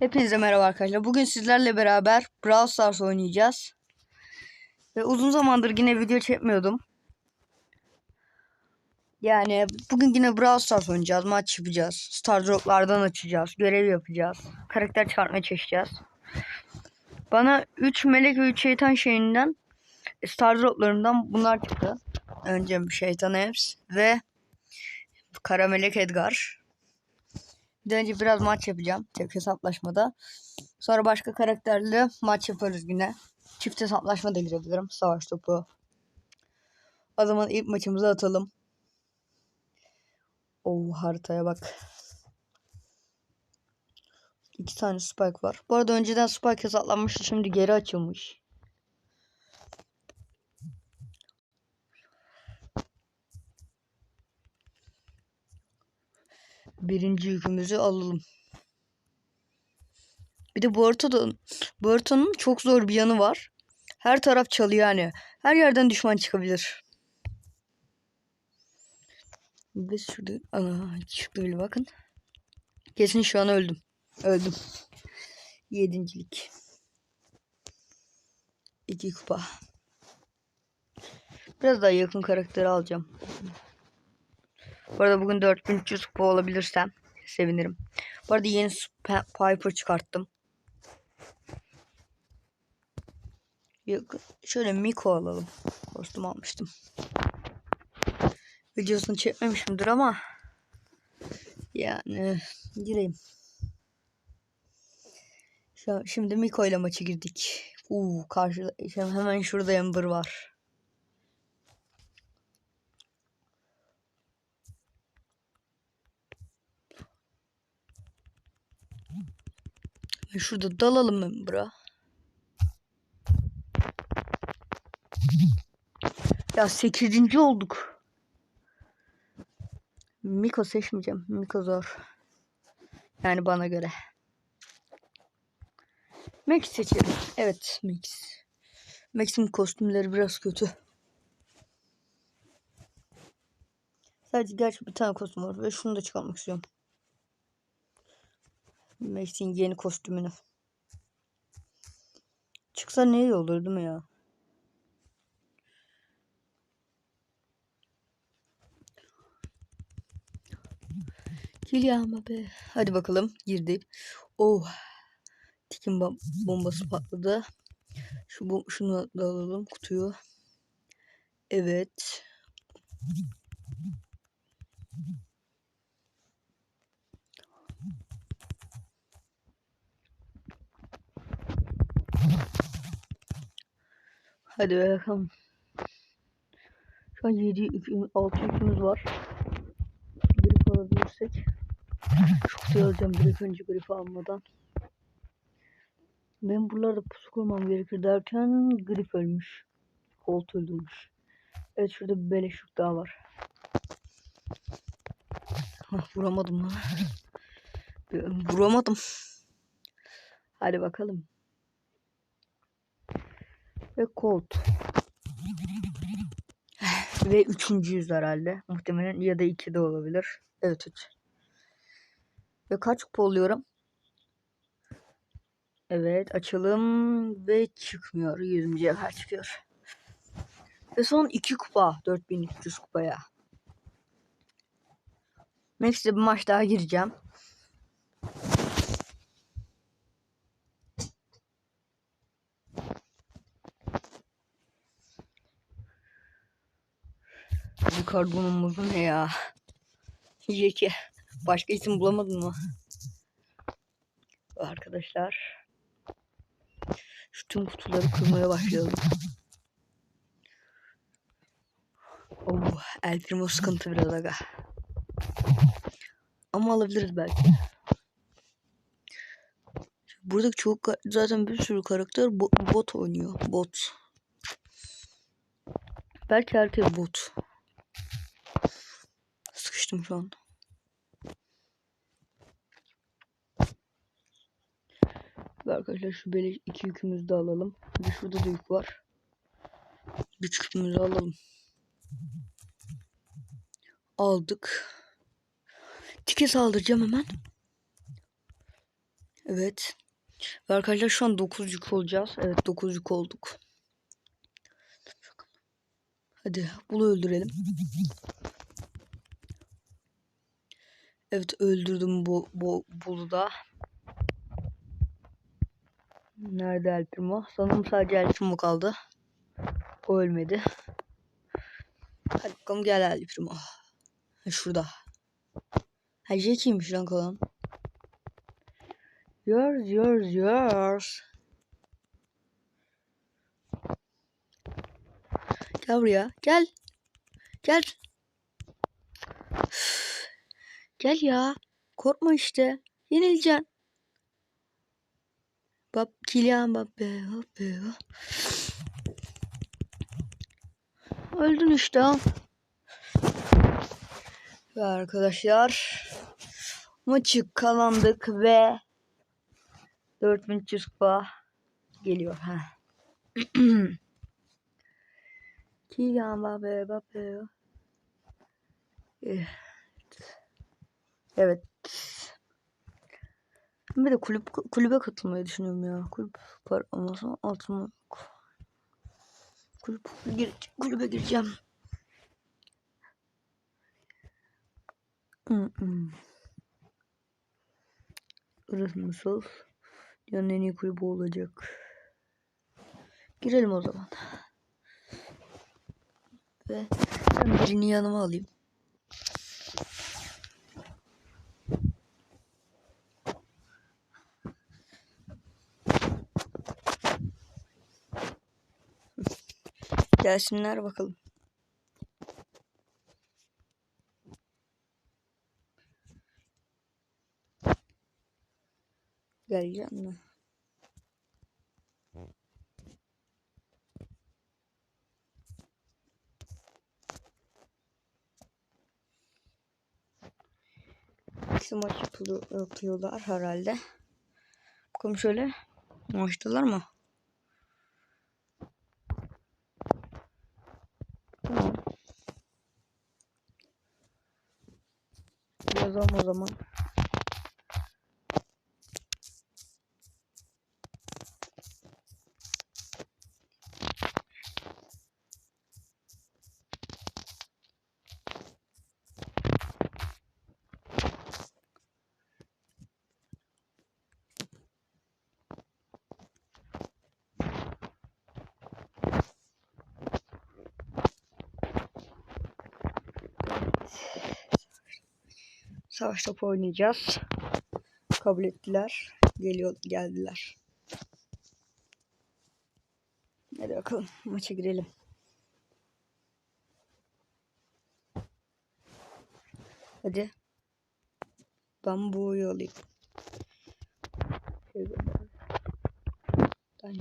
Hepinize merhaba arkadaşlar. Bugün sizlerle beraber Brawl Stars oynayacağız. Ve uzun zamandır yine video çekmiyordum. Yani bugün yine Brawl Stars oynayacağız. Maç yapacağız. Star Drop'lardan açacağız. Görev yapacağız. Karakter çıkartmaya çalışacağız. Bana 3 melek ve 3 şeytan şeyinden Star Drop'larından bunlar çıktı. Önce şeytan Ems ve Kara Melek Edgar. De önce biraz maç yapacağım. Tek hesaplaşmada. Sonra başka karakterle maç yaparız yine. Çift hesaplaşma da girebilirim. Savaş topu. O zaman ilk maçımızı atalım. Oo haritaya bak. İki tane spike var. Bu arada önceden spike hesaplanmıştı. Şimdi geri açılmış. Birinci yükümüzü alalım. Bir de bu haritanın çok zor bir yanı var. Her taraf çalı yani. Her yerden düşman çıkabilir. Biz şurada ana çıktı öyle bakın. Kesin şu an öldüm. Öldüm. Yedincilik. İki kupa. Biraz daha yakın karakteri alacağım. Bu arada bugün 4300 kupa olabilirsem sevinirim. Bu arada yeni Piper çıkarttım. Şöyle Miko alalım. Kostüm almıştım. Videosunu çekmemişimdir ama yani gireyim. Şimdi Miko ile maçı girdik. Uuu karşıda hemen şurada Ember var. Şurada dalalım Ember'a. Ya 8. olduk. Miko seçmeyeceğim. Miko zor. Yani bana göre. Max seçelim. Evet Max. Max'in kostümleri biraz kötü. Sadece gerçi bir tane kostüm var ve şunu da çıkartmak istiyorum. Max'in yeni kostümünü. Çıksa ne iyi olur değil mi ya? Gel yağma be. Hadi bakalım girdik. Oh. Tikin bom bombası patladı. Şu bom şunu da alalım kutuyu. Evet. Hadi bakalım. Şu an 7 6 yükümüz var. Grip alabilirsek. Çok alacağım direkt önce grip almadan. Ben buralarda pusu kurmam gerekir derken grip ölmüş. Colt öldürmüş. Evet şurada bir beleşlik daha var. Hah, vuramadım lan. Vuramadım. Hadi bakalım. Ve Colt. Ve üçüncüyüz herhalde. Muhtemelen ya da iki de olabilir. Evet üç. Ve kaç kupa oluyorum? Evet açalım ve çıkmıyor. 100. cevher çıkıyor. Ve son 2 kupa. 4300 kupaya. Max'te bir maç daha gireceğim. Karbonumuzu ne ya? Yeki. Başka isim bulamadın mı? Arkadaşlar. Şu tüm kutuları kırmaya başlayalım. Oh, El Primo sıkıntı biraz aga. Ama alabiliriz belki. Buradaki çok zaten bir sürü karakter bo- bot oynuyor. Bot. Belki herkes bot. Sıkıştım şu an. Ve arkadaşlar şu böyle iki yükümüzü de alalım. Bir şurada da yük var. Güç yükümüzü alalım. Aldık. Tike saldıracağım hemen. Evet. Ve arkadaşlar şu an 9 yük olacağız. Evet 9 yük olduk. Hadi bunu öldürelim. Evet öldürdüm bu, bu bulu da. Nerede El? Sanırım sadece El kaldı. O ölmedi. Hadi bakalım gel El Primo. Ha, şurada. Ha Jackie'ymiş lan kalan. Yours, yours, yours. Gel buraya. Gel. Gel. Gel ya. Korkma işte. Yenileceksin. Bab Kylian Mbappe. Mbappe. Öldün işte. Ve arkadaşlar maçı kazandık ve 4300 kupa geliyor. Ha. Kylian Mbappe. Mbappe. Evet. Bir de kulüp kulübe katılmayı düşünüyorum ya. Kulüp para olmasa altıma kulüp gir, kulübe gireceğim. Hmm, hmm. Burası nasıl? Dünyanın en iyi kulübü olacak. Girelim o zaman. Ve ben birini yanıma alayım. Gelsinler bakalım. Geleceğim mi? İkisi maç yapılıyor, yapıyorlar herhalde. Bakalım şöyle. Maçtalar mı? Tamam. Yazalım o zaman. Savaş topu oynayacağız. Kabul ettiler. Geliyor, geldiler. Hadi bakalım maça girelim. Hadi. Ben bu alayım. Şöyle ben-.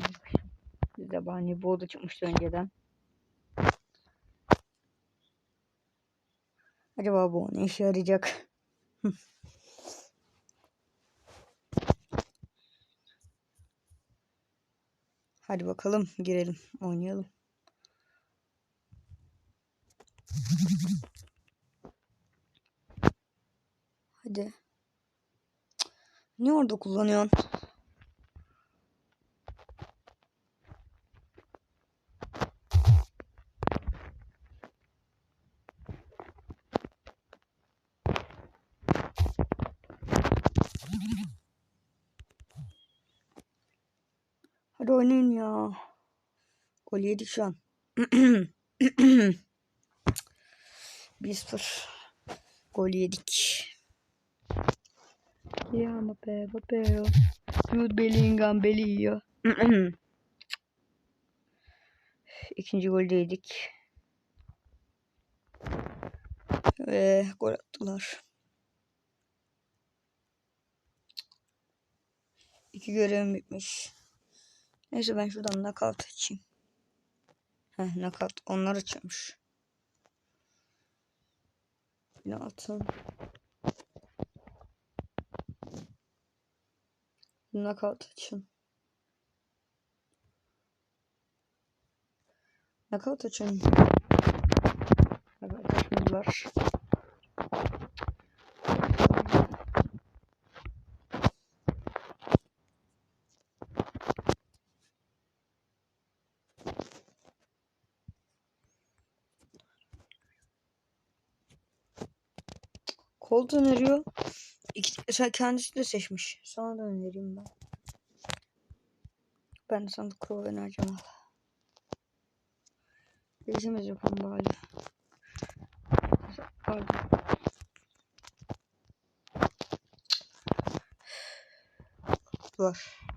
Bizde bani bu da çıkmıştı önceden. Acaba bu ne işe yarayacak? Hadi bakalım girelim oynayalım. Hadi. Niye orada kullanıyorsun? Hadi oynayın ya. Gol yedik şu an. 1-0. Gol yedik. Ya Mbappe, Mbappe. Jude Bellingham yiyor. İkinci golü de yedik. Ve gol attılar. İki görevim bitmiş. Neyse ben şuradan knockout açayım. Heh knockout onlar açıyormuş. Ne atın? Knockout açın. Knockout açın. Arkadaşımız var. Colt öneriyor. İki, kendisi de seçmiş. Sana da önereyim ben. Ben de sana Crow önereceğim abi. Değişimiz yapalım bari. Pardon. Var.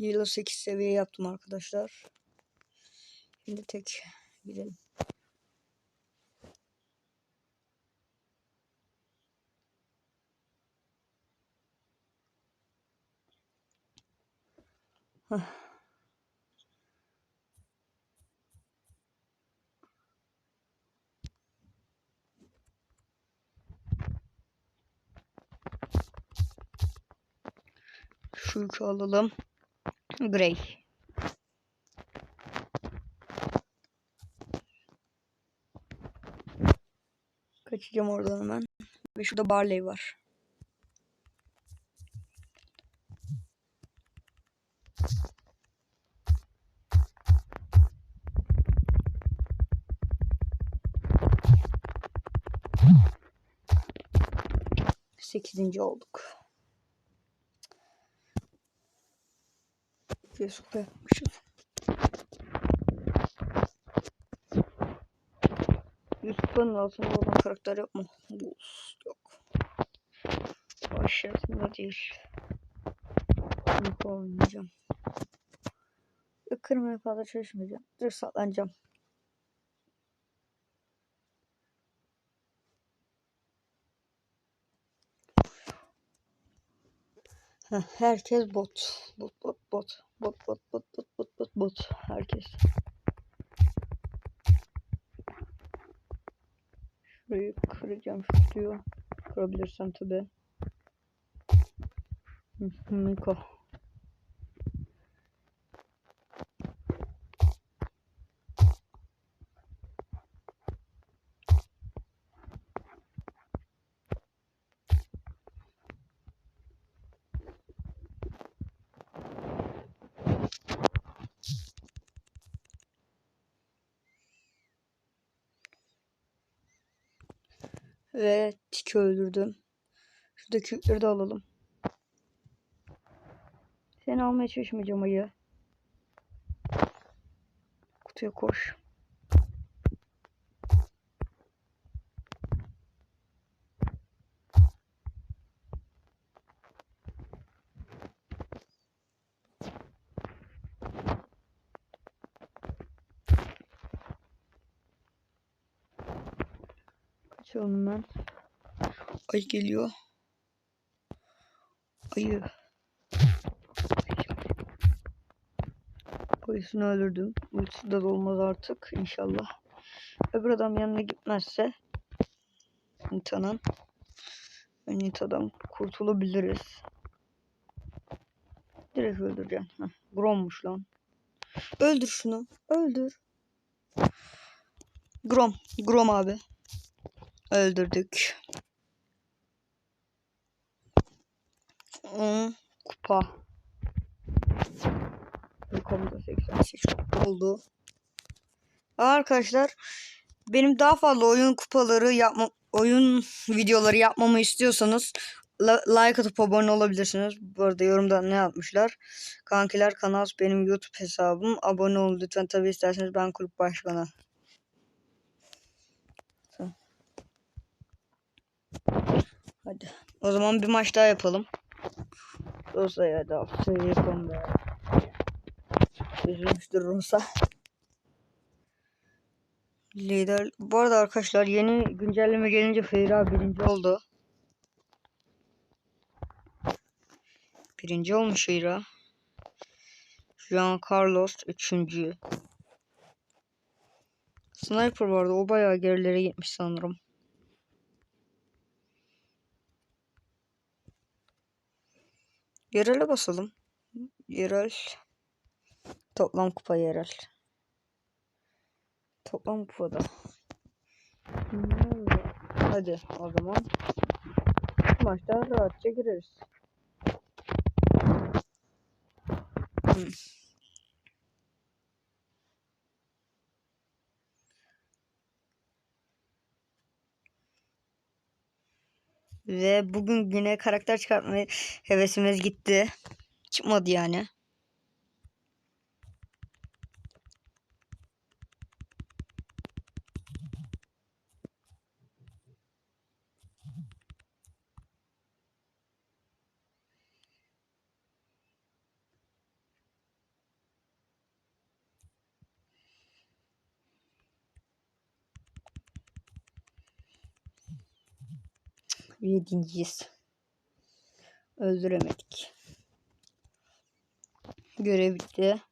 Yıla 8 seviye yaptım arkadaşlar. Şimdi tek gidelim. Şu alalım. Grey. Kaçacağım oradan hemen. Ve şurada Barley var. Sekizinci olduk. Facebook yapmışız. YouTube'un altında olan karakter yok mu? Bulls yok. Aşağısında değil. Bunu oynayacağım. Kırmaya fazla çalışmayacağım. Dur saklanacağım. Herkes bot. Bot bot bot. Bot bot bot bot bot bot. Herkes. Şurayı kıracağım şu kutuyu. Kırabilirsem tabi. Miko. Ve tiki öldürdüm. Şuradaki yükleri de alalım. Seni almaya çalışmayacağım ayı. Kutuya koş. Kaçalım ben. Ay geliyor. Ayı. Ayısını öldürdüm. Ultisi de olmaz artık inşallah. Öbür adam yanına gitmezse Nita'nın Nita'dan kurtulabiliriz. Direkt öldüreceğim. Heh, Grom'muş lan. Öldür şunu. Öldür. Grom. Grom abi. Öldürdük. 10 kupa. Rakamda 88 oldu. Arkadaşlar benim daha fazla oyun kupaları yapma oyun videoları yapmamı istiyorsanız like atıp abone olabilirsiniz. Bu arada yorumda ne yapmışlar? Kankiler kanal benim YouTube hesabım. Abone olun lütfen. Tabi isterseniz ben kulüp başkanı. Hadi. O zaman bir maç daha yapalım. Rosa ya da Rosa yapalım be. Üzülmüştür Rosa. Lider. Bu arada arkadaşlar yeni güncelleme gelince Feyra birinci oldu. Birinci olmuş Feyra. Jean Carlos üçüncü. Sniper vardı. O bayağı gerilere gitmiş sanırım. Yerele basalım. Yerel. Toplam kupa yerel. Toplam kupada. Hadi o zaman. Maçta rahatça gireriz. Hmm. Ve bugün yine karakter çıkartmaya hevesimiz gitti. Çıkmadı yani. Yedinciyiz. Öldüremedik. Görev bitti.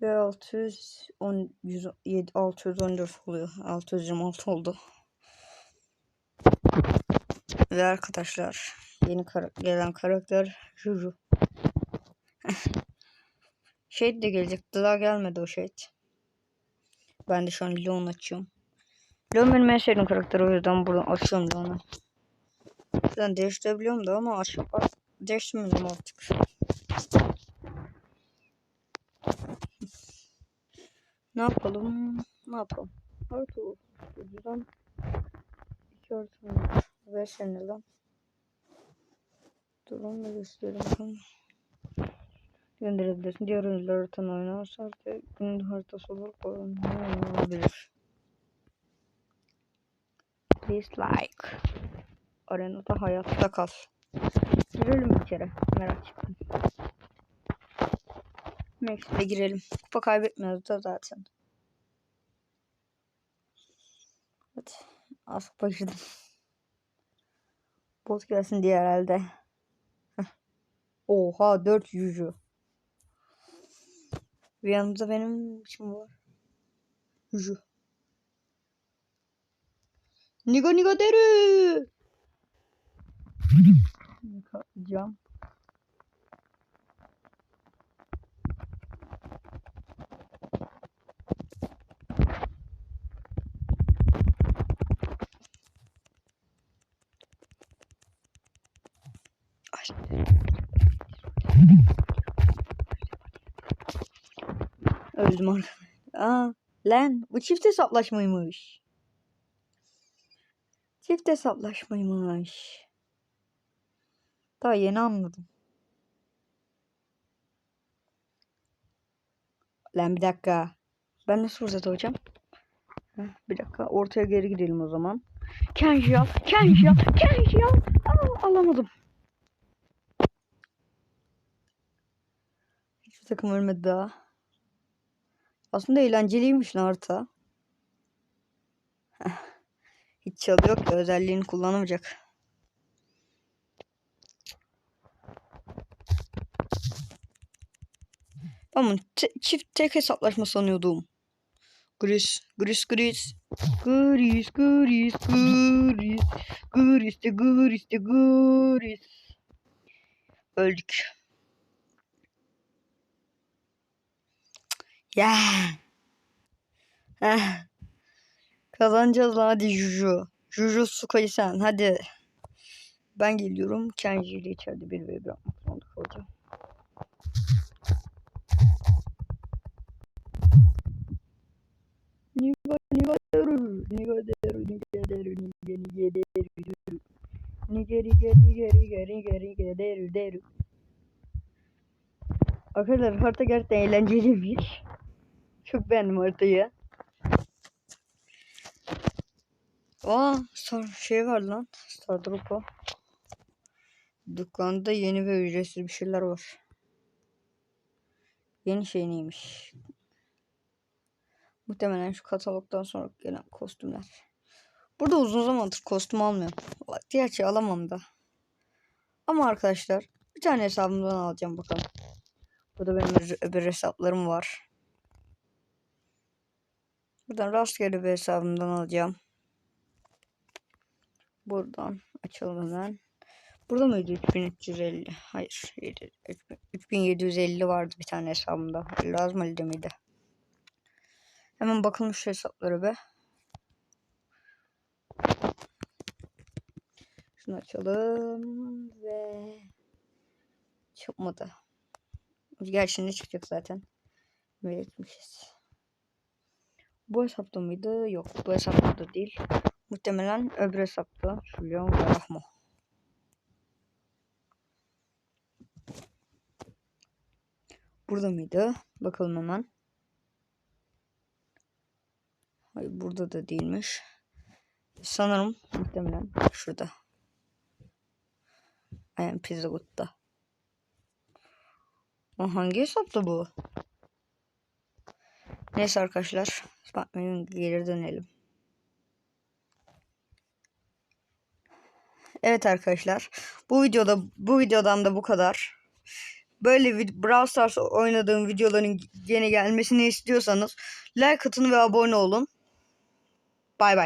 Ve 610 107 614 oluyor. 626 oldu. Ve arkadaşlar yeni kara gelen karakter Juju. Shade de gelecekti. Daha gelmedi o Shade. Ben de şu an Leon açıyorum. Leon benim en sevdiğim karakter o yüzden buradan açıyorum Leon'u. Ben değiştirebiliyorum da ama aç değiştirmiyorum artık. Ne yapalım? Ne yapalım? Artı buradan iki artı ve seni lan. Durun da gösterelim bakalım. Gönderebilirsin. Diğer oyuncular haritanı oynarsa günün haritası olarak oynanabilir. Please like. Arenada hayatta kal. Girelim bir kere. Merak ettim. Max'e girelim. Kupa kaybetmiyoruz da zaten. Hadi. Az kupa girdim. Bot gelsin diye herhalde. Oha 4 yüzü. Yanımda benim kim var? Yüzü. Nigo arkadaşlar. Aa, lan bu çift hesaplaşmaymış. Çift hesaplaşmaymış. Daha yeni anladım. Lan bir dakika. Ben nasıl fırsat? Heh, bir dakika. Ortaya geri gidelim o zaman. Kenji al. Kenji al. Kenji al. Aa, alamadım. Hiçbir takım ölmedi daha. Aslında eğlenceliymiş Naruto. Hiç çalı yok da özelliğini kullanamayacak. Tamam çift tek hesaplaşma sanıyordum. Gris, gris, gris. Gris, gris, gris. Gris de gris de gris. Öldük. Ya. Heh. Kazanacağız lan hadi Juju. Juju Sukai sen hadi. Ben geliyorum. Kenji ile içeride bir ve bırakmak zorunda kalacağım. Niga niga deru. Niga deru niga deru niga niga deru. Niga niga niga niga niga niga deru deru. Arkadaşlar harita gerçekten eğlenceliymiş. Çok beğendim haritayı. Aa star şey var lan. Star Drop'u. Dükkanda yeni ve ücretsiz bir şeyler var. Yeni şey neymiş? Muhtemelen şu katalogdan sonra gelen kostümler. Burada uzun zamandır kostüm almıyorum. Gerçi alamam da. Ama arkadaşlar bir tane hesabımdan alacağım bakalım. Burada benim öbür hesaplarım var. Buradan rastgele bir hesabımdan alacağım. Buradan açalım hemen. Burada mıydı 3350? Hayır. 3750 vardı bir tane hesabımda. Lazım elde miydi? Hemen bakalım şu hesapları be. Şunu açalım ve çıkmadı. Gerçi ne çıkacak zaten. Belirtmişiz. Bu hesapta mıydı? Yok bu hesapta da değil. Muhtemelen öbür hesapta. Şulyon ve Rahmo. Burada mıydı? Bakalım hemen. Hayır burada da değilmiş. Sanırım muhtemelen şurada. Aynen Pizza Hut'ta. Ama hangi hesapta bu? Neyse arkadaşlar. Bakmayın geri dönelim. Evet arkadaşlar. Bu videoda bu videodan da bu kadar. Böyle vid- Brawl Stars oynadığım videoların yeni gelmesini istiyorsanız like atın ve abone olun. Bay bay.